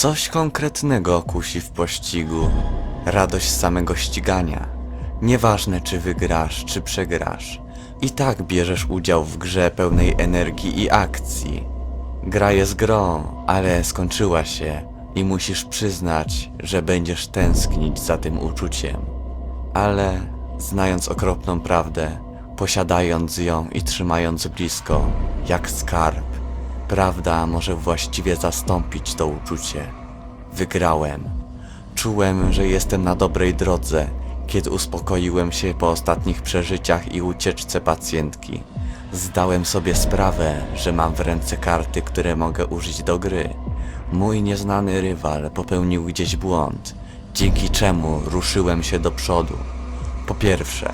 Coś konkretnego kusi w pościgu. Radość samego ścigania. Nieważne czy wygrasz, czy przegrasz. I tak bierzesz udział w grze pełnej energii i akcji. Gra jest grą, ale skończyła się i musisz przyznać, że będziesz tęsknić za tym uczuciem. Ale znając okropną prawdę, posiadając ją i trzymając blisko, jak skarb, prawda może właściwie zastąpić to uczucie. Wygrałem. Czułem, że jestem na dobrej drodze, kiedy uspokoiłem się po ostatnich przeżyciach i ucieczce pacjentki. Zdałem sobie sprawę, że mam w ręce karty, które mogę użyć do gry. Mój nieznany rywal popełnił gdzieś błąd, dzięki czemu ruszyłem się do przodu. Po pierwsze,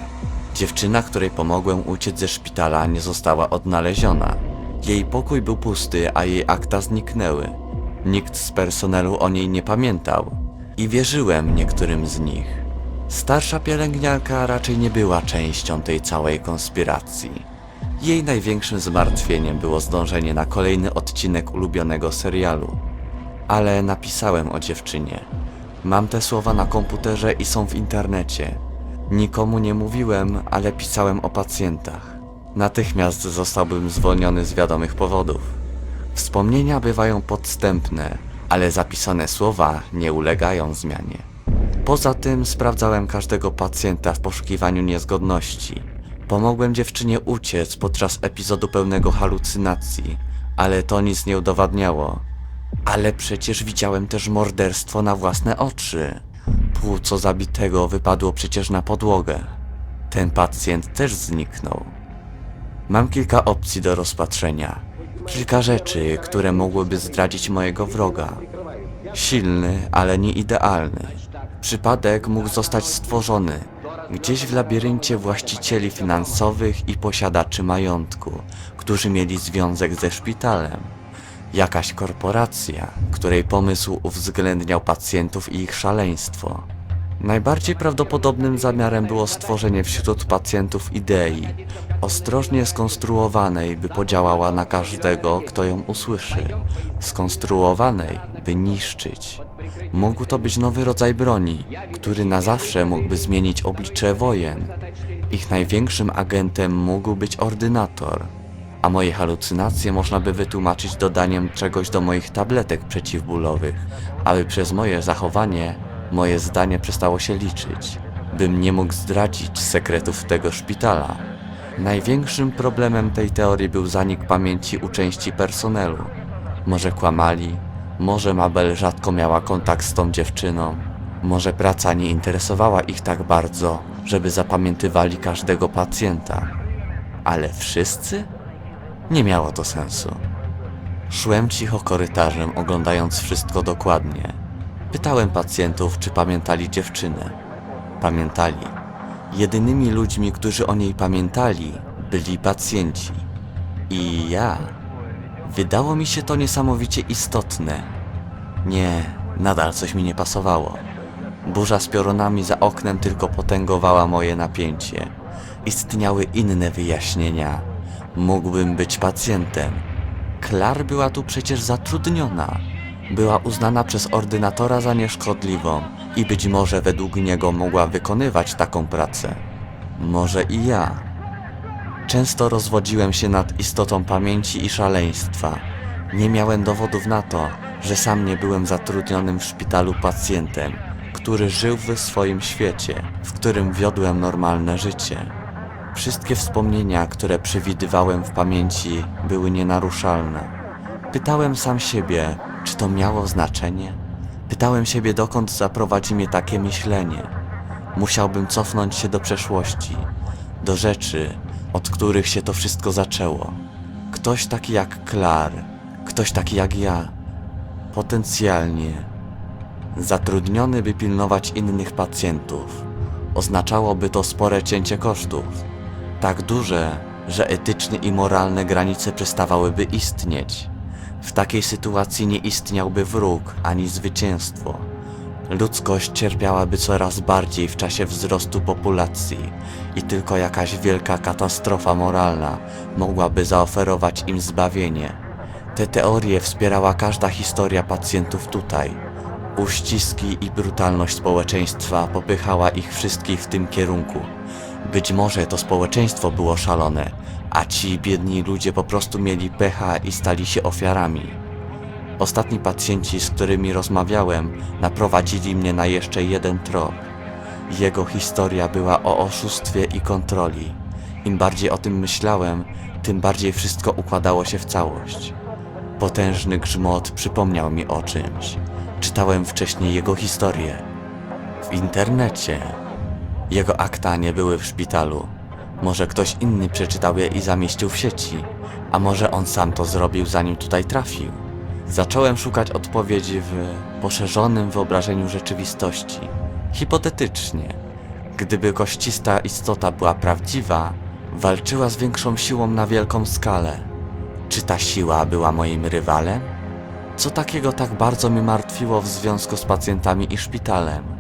dziewczyna, której pomogłem uciec ze szpitala, nie została odnaleziona. Jej pokój był pusty, a jej akta zniknęły. Nikt z personelu o niej nie pamiętał i wierzyłem niektórym z nich. Starsza pielęgniarka raczej nie była częścią tej całej konspiracji. Jej największym zmartwieniem było zdążenie na kolejny odcinek ulubionego serialu. Ale napisałem o dziewczynie. Mam te słowa na komputerze i są w internecie. Nikomu nie mówiłem, ale pisałem o pacjentach. Natychmiast zostałbym zwolniony z wiadomych powodów. Wspomnienia bywają podstępne, ale zapisane słowa nie ulegają zmianie. Poza tym sprawdzałem każdego pacjenta w poszukiwaniu niezgodności. Pomogłem dziewczynie uciec podczas epizodu pełnego halucynacji, ale to nic nie udowadniało. Ale przecież widziałem też morderstwo na własne oczy. Płuco zabitego wypadło przecież na podłogę. Ten pacjent też zniknął. Mam kilka opcji do rozpatrzenia. Kilka rzeczy, które mogłyby zdradzić mojego wroga. Silny, ale nie idealny. Przypadek mógł zostać stworzony gdzieś w labiryncie właścicieli finansowych i posiadaczy majątku, którzy mieli związek ze szpitalem. Jakaś korporacja, której pomysł uwzględniał pacjentów i ich szaleństwo. Najbardziej prawdopodobnym zamiarem było stworzenie wśród pacjentów idei, ostrożnie skonstruowanej, by podziałała na każdego, kto ją usłyszy, skonstruowanej, by niszczyć. Mógł to być nowy rodzaj broni, który na zawsze mógłby zmienić oblicze wojen. Ich największym agentem mógł być ordynator, a moje halucynacje można by wytłumaczyć dodaniem czegoś do moich tabletek przeciwbólowych, aby przez moje zachowanie moje zdanie przestało się liczyć, bym nie mógł zdradzić sekretów tego szpitala. Największym problemem tej teorii był zanik pamięci u części personelu. Może kłamali, może Mabel rzadko miała kontakt z tą dziewczyną, może praca nie interesowała ich tak bardzo, żeby zapamiętywali każdego pacjenta. Ale wszyscy? Nie miało to sensu. Szłem cicho korytarzem, oglądając wszystko dokładnie. Pytałem pacjentów, czy pamiętali dziewczynę. Pamiętali. Jedynymi ludźmi, którzy o niej pamiętali, byli pacjenci. I ja. Wydało mi się to niesamowicie istotne. Nie, nadal coś mi nie pasowało. Burza z piorunami za oknem tylko potęgowała moje napięcie. Istniały inne wyjaśnienia. Mógłbym być pacjentem. Klar była tu przecież zatrudniona. Była uznana przez ordynatora za nieszkodliwą i być może według niego mogła wykonywać taką pracę. Może i ja. Często rozwodziłem się nad istotą pamięci i szaleństwa. Nie miałem dowodów na to, że sam nie byłem zatrudnionym w szpitalu pacjentem, który żył w swoim świecie, w którym wiodłem normalne życie. Wszystkie wspomnienia, które przewidywałem w pamięci, były nienaruszalne. Pytałem sam siebie, czy to miało znaczenie? Pytałem siebie, dokąd zaprowadzi mnie takie myślenie. Musiałbym cofnąć się do przeszłości, do rzeczy, od których się to wszystko zaczęło. Ktoś taki jak Klar, ktoś taki jak ja, potencjalnie zatrudniony, by pilnować innych pacjentów. Oznaczałoby to spore cięcie kosztów, tak duże, że etyczne i moralne granice przestawałyby istnieć. W takiej sytuacji nie istniałby wróg ani zwycięstwo. Ludzkość cierpiałaby coraz bardziej w czasie wzrostu populacji i tylko jakaś wielka katastrofa moralna mogłaby zaoferować im zbawienie. Te teorie wspierała każda historia pacjentów tutaj. Uściski i brutalność społeczeństwa popychała ich wszystkich w tym kierunku. Być może to społeczeństwo było szalone, a ci biedni ludzie po prostu mieli pecha i stali się ofiarami. Ostatni pacjenci, z którymi rozmawiałem, naprowadzili mnie na jeszcze jeden trop. Jego historia była o oszustwie i kontroli. Im bardziej o tym myślałem, tym bardziej wszystko układało się w całość. Potężny grzmot przypomniał mi o czymś. Czytałem wcześniej jego historię. W internecie. Jego akta nie były w szpitalu. Może ktoś inny przeczytał je i zamieścił w sieci, a może on sam to zrobił zanim tutaj trafił. Zacząłem szukać odpowiedzi w poszerzonym wyobrażeniu rzeczywistości. Hipotetycznie, gdyby koścista istota była prawdziwa, walczyła z większą siłą na wielką skalę. Czy ta siła była moim rywalem? Co takiego tak bardzo mnie martwiło w związku z pacjentami i szpitalem?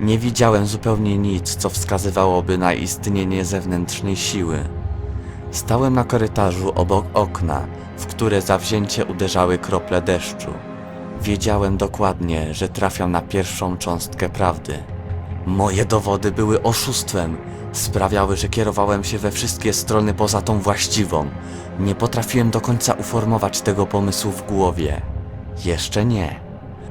Nie widziałem zupełnie nic, co wskazywałoby na istnienie zewnętrznej siły. Stałem na korytarzu obok okna, w które zawzięcie uderzały krople deszczu. Wiedziałem dokładnie, że trafiam na pierwszą cząstkę prawdy. Moje dowody były oszustwem, sprawiały, że kierowałem się we wszystkie strony poza tą właściwą. Nie potrafiłem do końca uformować tego pomysłu w głowie. Jeszcze nie.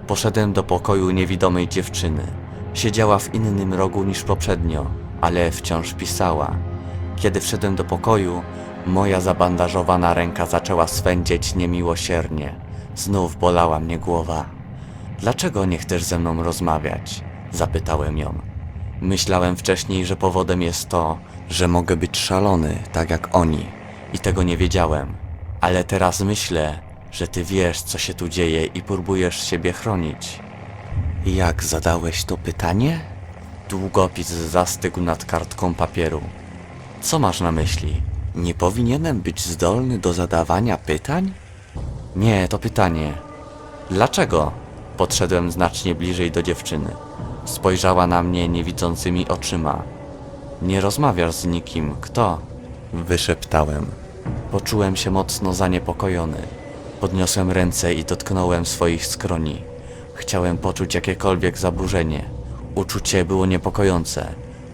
Poszedłem do pokoju niewidomej dziewczyny. Siedziała w innym rogu niż poprzednio, ale wciąż pisała. Kiedy wszedłem do pokoju, moja zabandażowana ręka zaczęła swędzieć niemiłosiernie. Znów bolała mnie głowa. Dlaczego nie chcesz ze mną rozmawiać? Zapytałem ją. Myślałem wcześniej, że powodem jest to, że mogę być szalony, tak jak oni, i tego nie wiedziałem. Ale teraz myślę, że ty wiesz, co się tu dzieje i próbujesz siebie chronić. Jak zadałeś to pytanie? Długopis zastygł nad kartką papieru. Co masz na myśli? Nie powinienem być zdolny do zadawania pytań? Nie, to pytanie. Dlaczego? Podszedłem znacznie bliżej do dziewczyny. Spojrzała na mnie niewidzącymi oczyma. Nie rozmawiasz z nikim. Kto? Wyszeptałem. Poczułem się mocno zaniepokojony. Podniosłem ręce i dotknąłem swoich skroni. Chciałem poczuć jakiekolwiek zaburzenie. Uczucie było niepokojące.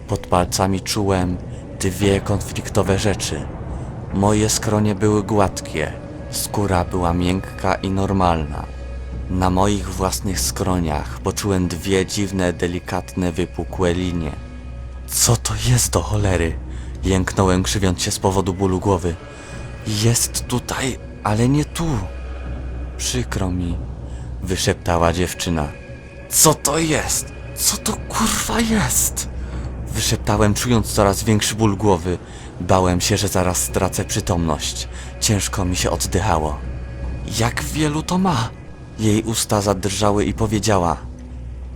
Pod palcami czułem dwie konfliktowe rzeczy. Moje skronie były gładkie, skóra była miękka i normalna. Na moich własnych skroniach poczułem dwie dziwne, delikatne, wypukłe linie. Co to jest do cholery? Jęknąłem, krzywiąc się z powodu bólu głowy. Jest tutaj, ale nie tu. Przykro mi, wyszeptała dziewczyna. Co to jest? Co to kurwa jest? Wyszeptałem, czując coraz większy ból głowy. Bałem się, że zaraz stracę przytomność. Ciężko mi się oddychało. Jak wielu to ma? Jej usta zadrżały i powiedziała: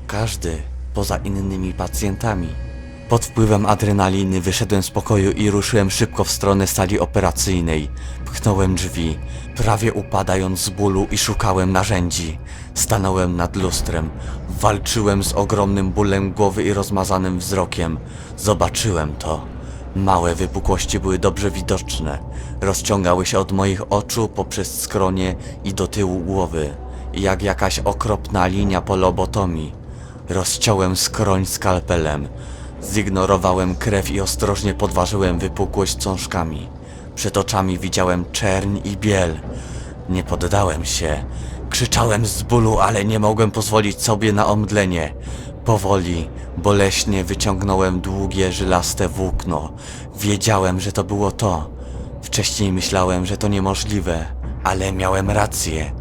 Każdy, poza innymi pacjentami. Pod wpływem adrenaliny wyszedłem z pokoju i ruszyłem szybko w stronę sali operacyjnej. Pchnąłem drzwi, prawie upadając z bólu i szukałem narzędzi. Stanąłem nad lustrem, walczyłem z ogromnym bólem głowy i rozmazanym wzrokiem. Zobaczyłem to. Małe wypukłości były dobrze widoczne. Rozciągały się od moich oczu poprzez skronie i do tyłu głowy, jak jakaś okropna linia po lobotomii. Rozciąłem skroń skalpelem. Zignorowałem krew i ostrożnie podważyłem wypukłość cążkami. Przed oczami widziałem czerń i biel. Nie poddałem się. Krzyczałem z bólu, ale nie mogłem pozwolić sobie na omdlenie. Powoli, boleśnie wyciągnąłem długie, żylaste włókno. Wiedziałem, że to było to. Wcześniej myślałem, że to niemożliwe, ale miałem rację.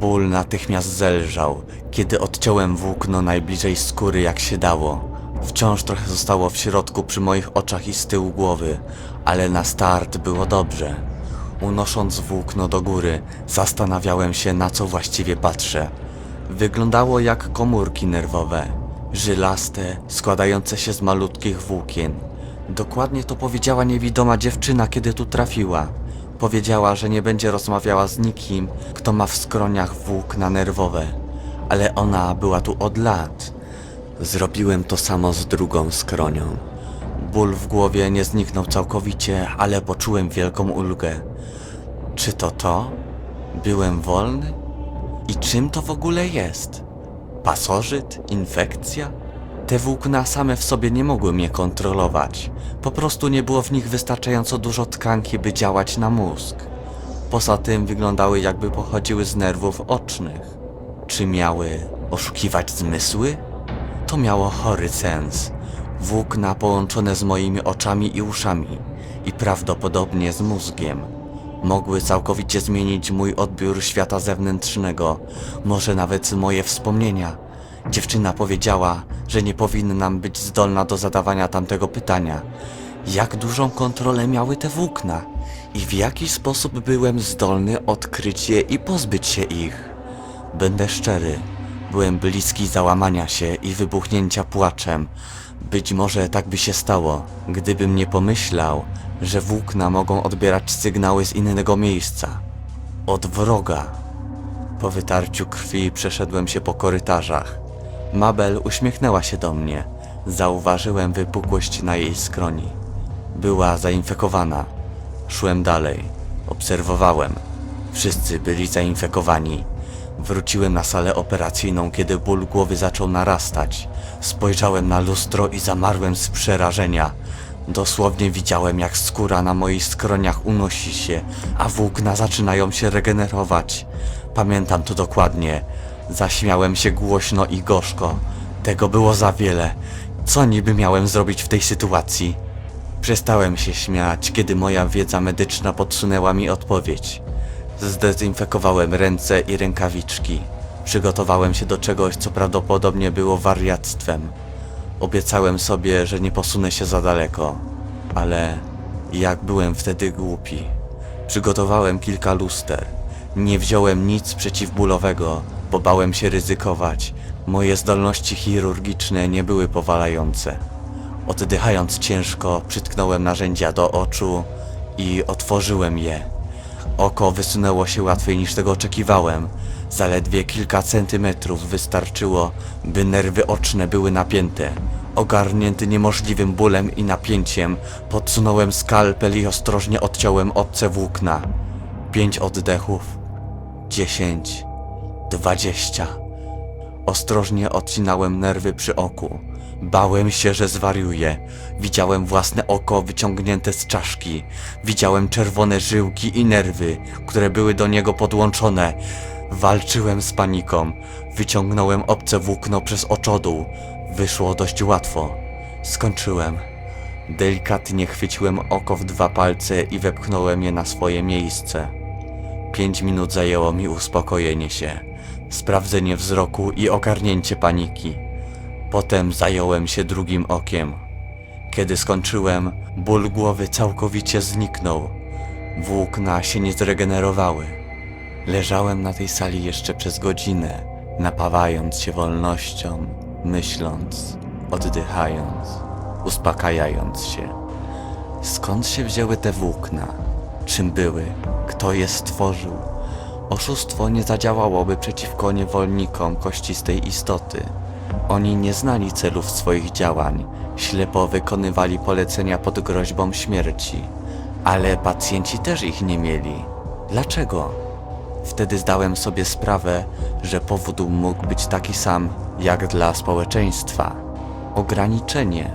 Ból natychmiast zelżał, kiedy odciąłem włókno najbliżej skóry jak się dało. Wciąż trochę zostało w środku przy moich oczach i z tyłu głowy, ale na start było dobrze. Unosząc włókno do góry, zastanawiałem się na co właściwie patrzę. Wyglądało jak komórki nerwowe, żylaste, składające się z malutkich włókien. Dokładnie to powiedziała niewidoma dziewczyna, kiedy tu trafiła. Powiedziała, że nie będzie rozmawiała z nikim, kto ma w skroniach włókna nerwowe. Ale ona była tu od lat. Zrobiłem to samo z drugą skronią. Ból w głowie nie zniknął całkowicie, ale poczułem wielką ulgę. Czy to to? Byłem wolny? I czym to w ogóle jest? Pasożyt? Infekcja? Te włókna same w sobie nie mogły mnie kontrolować. Po prostu nie było w nich wystarczająco dużo tkanki, by działać na mózg. Poza tym wyglądały jakby pochodziły z nerwów ocznych. Czy miały oszukiwać zmysły? To miało chory sens. Włókna połączone z moimi oczami i uszami i prawdopodobnie z mózgiem. Mogły całkowicie zmienić mój odbiór świata zewnętrznego, może nawet moje wspomnienia. Dziewczyna powiedziała, że nie powinnam być zdolna do zadawania tamtego pytania. Jak dużą kontrolę miały te włókna? I w jaki sposób byłem zdolny odkryć je i pozbyć się ich? Będę szczery, byłem bliski załamania się i wybuchnięcia płaczem. Być może tak by się stało, gdybym nie pomyślał, że włókna mogą odbierać sygnały z innego miejsca. Od wroga. Po wytarciu krwi przeszedłem się po korytarzach. Mabel uśmiechnęła się do mnie. Zauważyłem wypukłość na jej skroni. Była zainfekowana. Szłem dalej. Obserwowałem. Wszyscy byli zainfekowani. Wróciłem na salę operacyjną, kiedy ból głowy zaczął narastać. Spojrzałem na lustro i zamarłem z przerażenia. Dosłownie widziałem, jak skóra na moich skroniach unosi się, a włókna zaczynają się regenerować. Pamiętam to dokładnie. Zaśmiałem się głośno i gorzko. Tego było za wiele. Co niby miałem zrobić w tej sytuacji? Przestałem się śmiać, kiedy moja wiedza medyczna podsunęła mi odpowiedź. Zdezynfekowałem ręce i rękawiczki. Przygotowałem się do czegoś, co prawdopodobnie było wariactwem. Obiecałem sobie, że nie posunę się za daleko, ale jak byłem wtedy głupi. Przygotowałem kilka luster. Nie wziąłem nic przeciwbólowego, bo bałem się ryzykować. Moje zdolności chirurgiczne nie były powalające. Oddychając ciężko, przytknąłem narzędzia do oczu i otworzyłem je. Oko wysunęło się łatwiej niż tego oczekiwałem. Zaledwie kilka centymetrów wystarczyło, by nerwy oczne były napięte. Ogarnięty niemożliwym bólem i napięciem, podsunąłem skalpel i ostrożnie odciąłem obce włókna. Pięć oddechów, dziesięć, dwadzieścia. Ostrożnie odcinałem nerwy przy oku. Bałem się, że zwariuję. Widziałem własne oko wyciągnięte z czaszki. Widziałem czerwone żyłki i nerwy, które były do niego podłączone. Walczyłem z paniką. Wyciągnąłem obce włókno przez oczodół. Wyszło dość łatwo. Skończyłem. Delikatnie chwyciłem oko w dwa palce i wepchnąłem je na swoje miejsce. Pięć minut zajęło mi uspokojenie się, sprawdzenie wzroku i ogarnięcie paniki. Potem zająłem się drugim okiem. Kiedy skończyłem, ból głowy całkowicie zniknął. Włókna się nie zregenerowały. Leżałem na tej sali jeszcze przez godzinę, napawając się wolnością, myśląc, oddychając, uspokajając się. Skąd się wzięły te włókna? Czym były? Kto je stworzył? Oszustwo nie zadziałałoby przeciwko niewolnikom kościstej istoty. Oni nie znali celów swoich działań, ślepo wykonywali polecenia pod groźbą śmierci. Ale pacjenci też ich nie mieli. Dlaczego? Wtedy zdałem sobie sprawę, że powód mógł być taki sam jak dla społeczeństwa. Ograniczenie.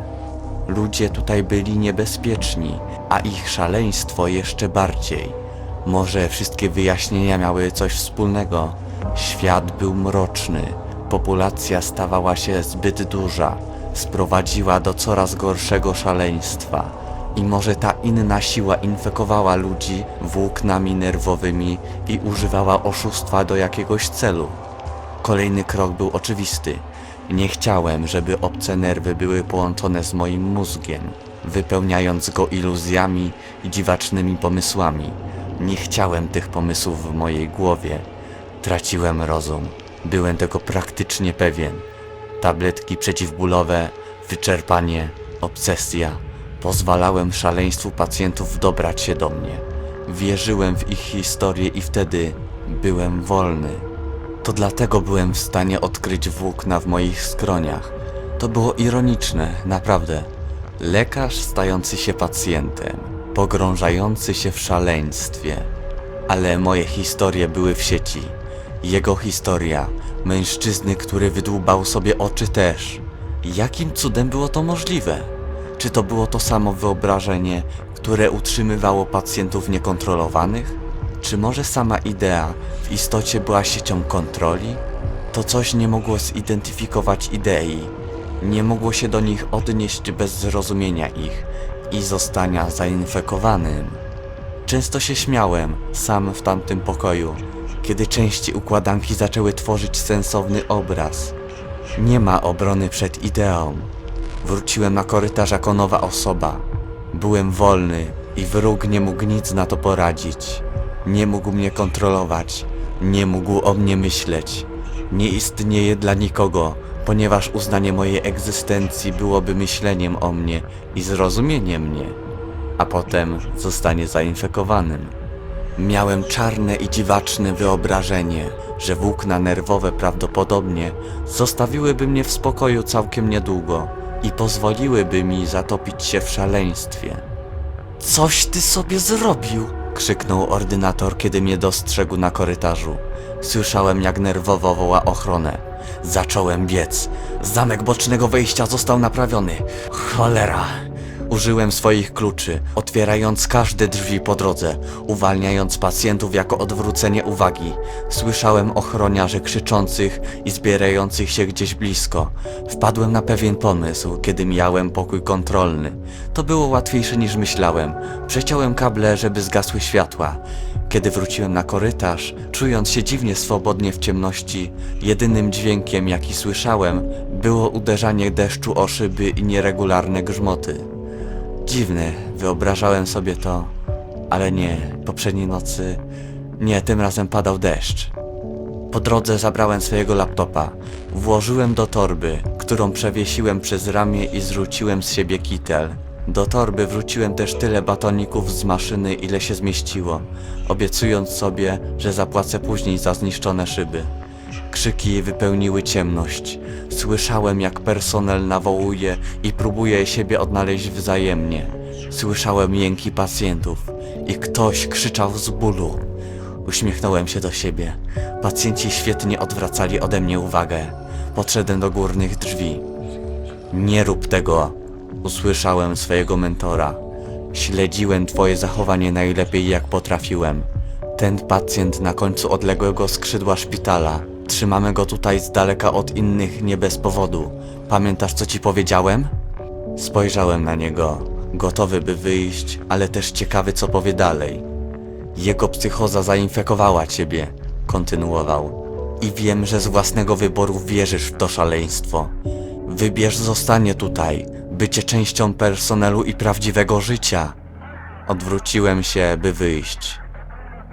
Ludzie tutaj byli niebezpieczni, a ich szaleństwo jeszcze bardziej. Może wszystkie wyjaśnienia miały coś wspólnego. Świat był mroczny, populacja stawała się zbyt duża, sprowadziła do coraz gorszego szaleństwa. I może ta inna siła infekowała ludzi włóknami nerwowymi i używała oszustwa do jakiegoś celu. Kolejny krok był oczywisty. Nie chciałem, żeby obce nerwy były połączone z moim mózgiem, wypełniając go iluzjami i dziwacznymi pomysłami. Nie chciałem tych pomysłów w mojej głowie. Traciłem rozum. Byłem tego praktycznie pewien. Tabletki przeciwbólowe, wyczerpanie, obsesja. Pozwalałem szaleństwu pacjentów dobrać się do mnie. Wierzyłem w ich historię i wtedy byłem wolny. To dlatego byłem w stanie odkryć włókna w moich skroniach. To było ironiczne, naprawdę. Lekarz stający się pacjentem, pogrążający się w szaleństwie. ale moje historie były w sieci. Jego historia, mężczyzny, który wydłubał sobie oczy też. Jakim cudem było to możliwe? Czy to było to samo wyobrażenie, które utrzymywało pacjentów niekontrolowanych? Czy może sama idea w istocie była siecią kontroli? To coś nie mogło zidentyfikować idei, nie mogło się do nich odnieść bez zrozumienia ich i zostania zainfekowanym. Często się śmiałem, sam w tamtym pokoju, kiedy części układanki zaczęły tworzyć sensowny obraz. Nie ma obrony przed ideą. Wróciłem na korytarz jako nowa osoba. Byłem wolny i wróg nie mógł nic na to poradzić. Nie mógł mnie kontrolować, nie mógł o mnie myśleć. Nie istnieje dla nikogo, ponieważ uznanie mojej egzystencji byłoby myśleniem o mnie i zrozumieniem mnie, a potem zostanie zainfekowanym. Miałem czarne i dziwaczne wyobrażenie, że włókna nerwowe prawdopodobnie zostawiłyby mnie w spokoju całkiem niedługo i pozwoliłyby mi zatopić się w szaleństwie. Coś ty sobie zrobił! krzyknął ordynator, kiedy mnie dostrzegł na korytarzu. Słyszałem, jak nerwowo woła ochronę. Zacząłem biec. Zamek bocznego wejścia został naprawiony. Cholera! Użyłem swoich kluczy, otwierając każde drzwi po drodze, uwalniając pacjentów jako odwrócenie uwagi. Słyszałem ochroniarzy krzyczących i zbierających się gdzieś blisko. Wpadłem na pewien pomysł, kiedy mijałem pokój kontrolny. To było łatwiejsze niż myślałem. Przeciąłem kable, żeby zgasły światła. Kiedy wróciłem na korytarz, czując się dziwnie swobodnie w ciemności, jedynym dźwiękiem, jaki słyszałem, było uderzanie deszczu o szyby i nieregularne grzmoty. Dziwne, wyobrażałem sobie to, ale nie, poprzedniej nocy, nie, tym razem padał deszcz. Po drodze zabrałem swojego laptopa, włożyłem do torby, którą przewiesiłem przez ramię i zrzuciłem z siebie kitel. Do torby wrzuciłem też tyle batoników z maszyny, ile się zmieściło, obiecując sobie, że zapłacę później za zniszczone szyby. Krzyki wypełniły ciemność. Słyszałem, jak personel nawołuje i próbuje siebie odnaleźć wzajemnie. Słyszałem jęki pacjentów i ktoś krzyczał z bólu. Uśmiechnąłem się do siebie. Pacjenci świetnie odwracali ode mnie uwagę. Podszedłem do górnych drzwi. Nie rób tego, usłyszałem swojego mentora. Śledziłem twoje zachowanie najlepiej jak potrafiłem. Ten pacjent na końcu odległego skrzydła szpitala. Trzymamy go tutaj z daleka od innych nie bez powodu. Pamiętasz co ci powiedziałem? Spojrzałem na niego, gotowy by wyjść, ale też ciekawy co powie dalej. Jego psychoza zainfekowała ciebie, kontynuował. I wiem, że z własnego wyboru wierzysz w to szaleństwo. Wybierz zostanie tutaj, bycie częścią personelu i prawdziwego życia. Odwróciłem się, by wyjść.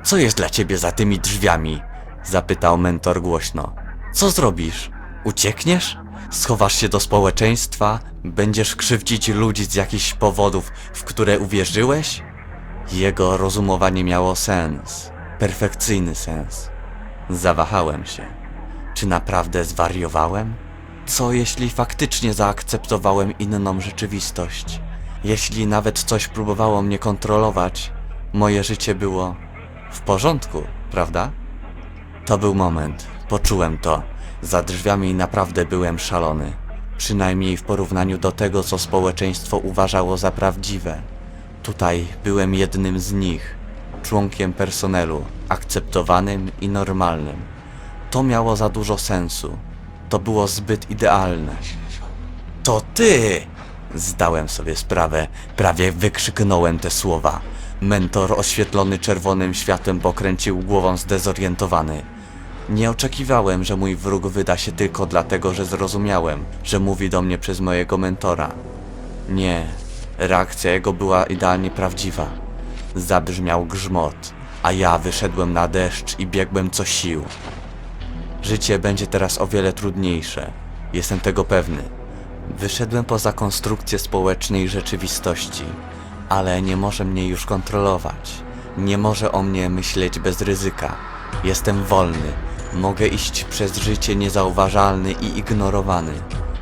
Co jest dla ciebie za tymi drzwiami? Zapytał mentor głośno. Co zrobisz? Uciekniesz? Schowasz się do społeczeństwa? Będziesz krzywdzić ludzi z jakichś powodów, w które uwierzyłeś? Jego rozumowanie miało sens. Perfekcyjny sens. Zawahałem się. Czy naprawdę zwariowałem? Co jeśli faktycznie zaakceptowałem inną rzeczywistość? Jeśli nawet coś próbowało mnie kontrolować, moje życie było w porządku, prawda? To był moment. Poczułem to. Za drzwiami naprawdę byłem szalony. Przynajmniej w porównaniu do tego, co społeczeństwo uważało za prawdziwe. Tutaj byłem jednym z nich, członkiem personelu, akceptowanym i normalnym. To miało za dużo sensu. To było zbyt idealne. To ty! Zdałem sobie sprawę, prawie wykrzyknąłem te słowa. Mentor oświetlony czerwonym światłem pokręcił głową zdezorientowany. Nie oczekiwałem, że mój wróg wyda się tylko dlatego, że zrozumiałem, że mówi do mnie przez mojego mentora. Nie, reakcja jego była idealnie prawdziwa. Zabrzmiał grzmot, a ja wyszedłem na deszcz i biegłem co sił. Życie będzie teraz o wiele trudniejsze. Jestem tego pewny. Wyszedłem poza konstrukcję społecznej rzeczywistości, ale nie może mnie już kontrolować. Nie może o mnie myśleć bez ryzyka. Jestem wolny. Mogę iść przez życie niezauważalny i ignorowany.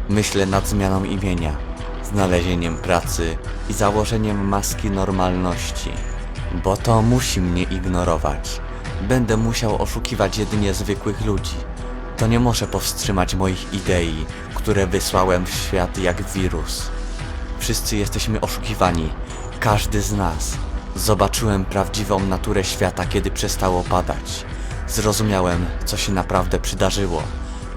Myślę nad zmianą imienia, znalezieniem pracy i założeniem maski normalności. Bo to musi mnie ignorować. Będę musiał oszukiwać jedynie zwykłych ludzi. To nie może powstrzymać moich idei, które wysłałem w świat jak wirus. Wszyscy jesteśmy oszukiwani, każdy z nas. Zobaczyłem prawdziwą naturę świata, kiedy przestało padać. Zrozumiałem, co się naprawdę przydarzyło.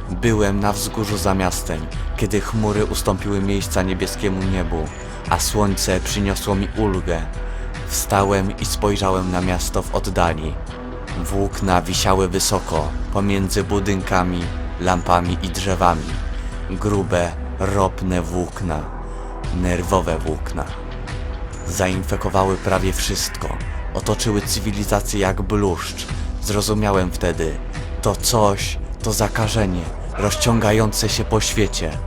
Byłem na wzgórzu za miastem, kiedy chmury ustąpiły miejsca niebieskiemu niebu, a słońce przyniosło mi ulgę. Wstałem i spojrzałem na miasto w oddali. Włókna wisiały wysoko, pomiędzy budynkami, lampami i drzewami. Grube, ropne włókna, nerwowe włókna. Zainfekowały prawie wszystko, otoczyły cywilizację jak bluszcz. Zrozumiałem wtedy, to coś, to zakażenie, rozciągające się po świecie.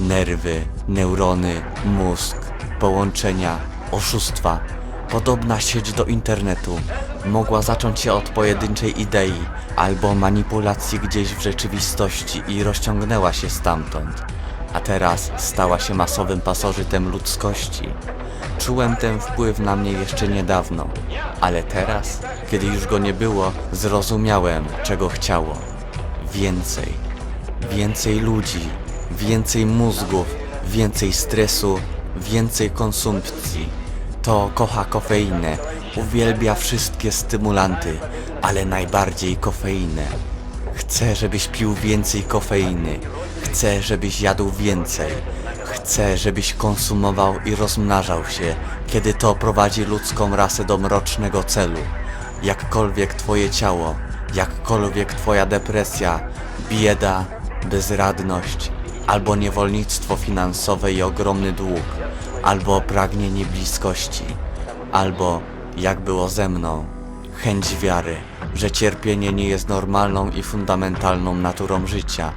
Nerwy, neurony, mózg, połączenia, oszustwa. Podobna sieć do internetu mogła zacząć się od pojedynczej idei albo manipulacji gdzieś w rzeczywistości i rozciągnęła się stamtąd, a teraz stała się masowym pasożytem ludzkości. Czułem ten wpływ na mnie jeszcze niedawno, ale teraz, kiedy już go nie było, zrozumiałem, czego chciało. Więcej. Więcej ludzi, więcej mózgów, więcej stresu, więcej konsumpcji. To kocha kofeinę, uwielbia wszystkie stymulanty, ale najbardziej kofeinę. Chcę, żebyś pił więcej kofeiny. Chcę, żebyś jadł więcej. Chcę, żebyś konsumował i rozmnażał się, kiedy to prowadzi ludzką rasę do mrocznego celu. Jakkolwiek twoje ciało, jakkolwiek twoja depresja, bieda, bezradność, albo niewolnictwo finansowe i ogromny dług, albo pragnienie bliskości, albo, jak było ze mną, chęć wiary, że cierpienie nie jest normalną i fundamentalną naturą życia.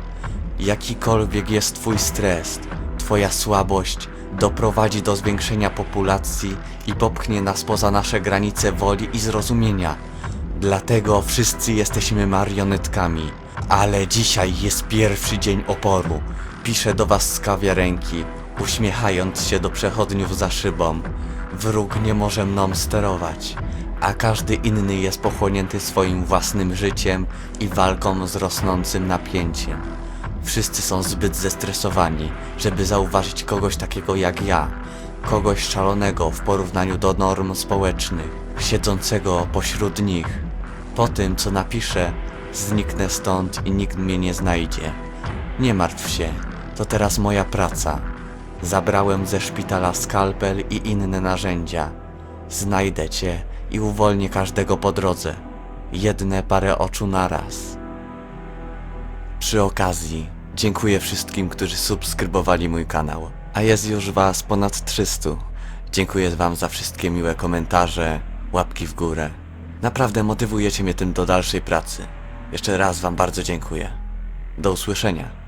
Jakikolwiek jest Twój stres, Twoja słabość doprowadzi do zwiększenia populacji i popchnie nas poza nasze granice woli i zrozumienia. Dlatego wszyscy jesteśmy marionetkami. Ale dzisiaj jest pierwszy dzień oporu. Piszę do Was z kawiarenki, uśmiechając się do przechodniów za szybą. Wróg nie może mną sterować, a każdy inny jest pochłonięty swoim własnym życiem i walką z rosnącym napięciem. Wszyscy są zbyt zestresowani, żeby zauważyć kogoś takiego jak ja, kogoś szalonego w porównaniu do norm społecznych, siedzącego pośród nich. Po tym, co napiszę, zniknę stąd i nikt mnie nie znajdzie. Nie martw się, to teraz moja praca. Zabrałem ze szpitala skalpel i inne narzędzia. Znajdę cię i uwolnię każdego po drodze. Jedne parę oczu naraz. Przy okazji, dziękuję wszystkim, którzy subskrybowali mój kanał, a jest już was ponad 300. Dziękuję wam za wszystkie miłe komentarze, łapki w górę. Naprawdę motywujecie mnie tym do dalszej pracy. Jeszcze raz wam bardzo dziękuję. Do usłyszenia.